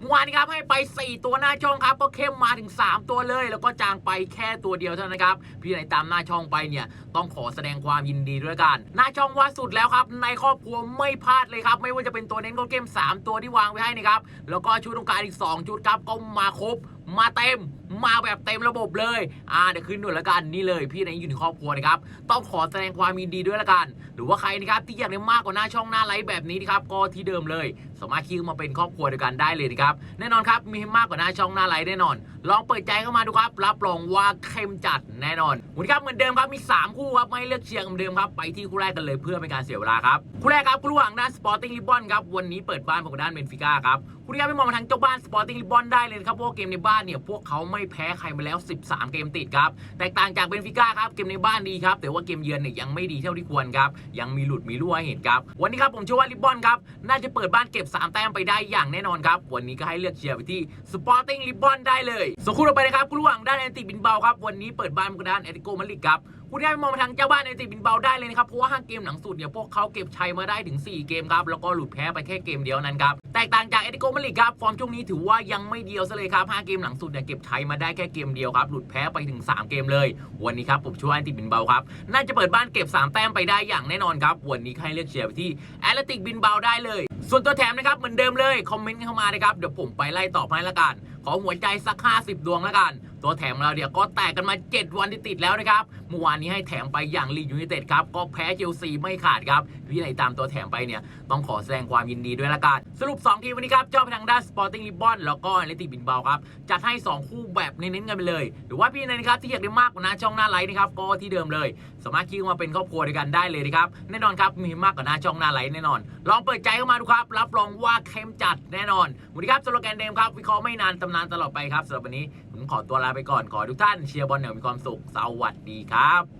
เมื่อวานครับให้ไป 4 ตัวหน้าช่องครับ ก็เข้มมาถึง 3 ตัวเลย แล้วก็จางไปแค่ตัวเดียวเท่านั้นนะครับ พี่ไหนตามหน้าช่องไปเนี่ยต้องขอแสดงความยินดีด้วยกัน หน้าช่องว่าสุดแล้วครับ ในครอบครัวไม่พลาดเลยครับ ไม่ว่าจะเป็นตัวเน้นก็เกม 3 ตัวที่วางไว้ให้นะครับ แล้วก็ชุดตรงกลารอีก 2 ชุดครับก็มาครบ มาเต็มมาแบบเต็มระบบเลย อ่าเดี๋ยวขึ้นหน่วยละกันนี่เลย พี่ในอยู่ในครอบครัวนะครับ ต้องขอแสดงความยินดีด้วยละกัน หรือว่าใครนะครับที่อยากได้มากกว่าหน้าช่องหน้าไลฟ์แบบนี้นะครับก็ที่เดิมเลย สามารถคิวมาเป็นครอบครัวเดียวกันได้เลยนะครับแน่นอนครับมีมากกว่าหน้าช่องหน้าไลฟ์แน่นอน ลองเปิดใจเข้ามาดูครับ รับรองว่าเข้มจัดแน่นอนวันนี้ครับเหมือนเดิมครับมี 3 คู่ครับไม่เลือกเชียร์เหมือนเดิมครับไปที่คู่แรกกันเลยเพื่อเป็นการเสียเวลาครับคู่แรกครับคู่ระหว่างด้านสปอร์ติ้งลิบอนครับวันนี้เปิดบ้านของด้านเบนฟิก้าครับคู่นี้ครับไม่มองมาทางเจ้าบ้านสปอร์ติ้งลิบอนได้เลยครับเพราะว่าเกมในบ้านเนี่ยพวกเขาไม่แพ้ใครมาแล้ว 13 เกมติดครับ แตกต่างจากเบนฟิก้าครับเกมในบ้านดีครับแต่ว่าเกมเยือนเนี่ยยังไม่ดีเท่าที่ควรครับยังมีหลุดมีรั่วให้เห็นครับวันนี้ครับผมเชื่อว่าลิบอนครับน่าจะเปิดบ้านเก็บ 3 แต้มไปได้อย่างแน่นอนครับวันนี้ก็ให้เลือกเชียร์ไปที่สปอร์ติ้งลิบอนได้เลยส่วนคู่ต่อไปนะครับคู่ระหว่างด้านแอนติบินเบาครับวันนี้เปิดบ้านกับด้านแอตติโกมาริกครับ คุณได้มองมาทางเจ้าบ้านแอนติบินเบาได้เลยนะครับ เพราะว่าห้าเกมหลังสุดเนี่ยพวกเขาเก็บชัยมาได้ถึง 4 เกมครับ แล้วก็หลุดแพ้ไปแค่เกมเดียวนั้นครับ แตกต่างจากแอติโกมาดริดครับฟอร์มช่วงนี้ถือว่ายังไม่เดียวซะเลยครับห้าเกมหลังสุดเนี่ยเก็บชัยมาได้แค่เกมเดียวครับ หลุดแพ้ไปถึง 3 เกมเลย วันนี้ครับผมช่วยแอติบินเบาครับ น่าจะเปิดบ้านเก็บ 3 แต้มไปได้อย่างแน่นอนครับ วันนี้ให้เลือกเชียร์ไปที่แอตเลติกบินเบาได้เลย ส่วนตัวแถมนะครับเหมือนเดิมเลยคอมเมนต์เข้ามานะครับเดี๋ยวผมไปไล่ตอบให้ละกัน ขอหัวใจสัก 50 ดวงละกัน ตัวแถมเราเนี่ยก็แตกกันมา 7 วันที่ติดแล้วนะครับ เมื่อวานนี้ให้แถมไปอย่างลีดยูไนเต็ดครับ ก็แพ้เชลซีไม่ขาดครับพี่ไหนตามตัวแถมไปเนี่ย ต้องขอแสดงความยินดีด้วยละกัน สรุป 2 ทีมวันนี้ครับ เจ้าไปทางด้านสปอร์ติ้งลิบอนแล้วก็เลติบินเบาครับ จัดให้ 2 คู่แบบเน้นๆกันไปเลย หรือว่าพี่ไหนนะครับที่อยากได้มากกว่าน้าช่องหน้าไลฟ์นะครับก็ที่เดิมเลย สามารถคิดมาเป็นครอบครัวด้วยกันได้เลยนะครับแน่นอนครับมีมากกว่าน้าช่องหน้าไลฟ์แน่นอน ลองเปิดใจเข้ามาดูครับรับรองว่าเข้มจัดแน่นอนวันนี้ครับสโลแกนเดิมครับวิเคราะห์ไม่นานตำนานตลอดไปครับสำหรับวันนี้ ขอตัวลาไปก่อนขอทุกท่านเชียร์บอลอย่างมีความสุขสวัสดีครับ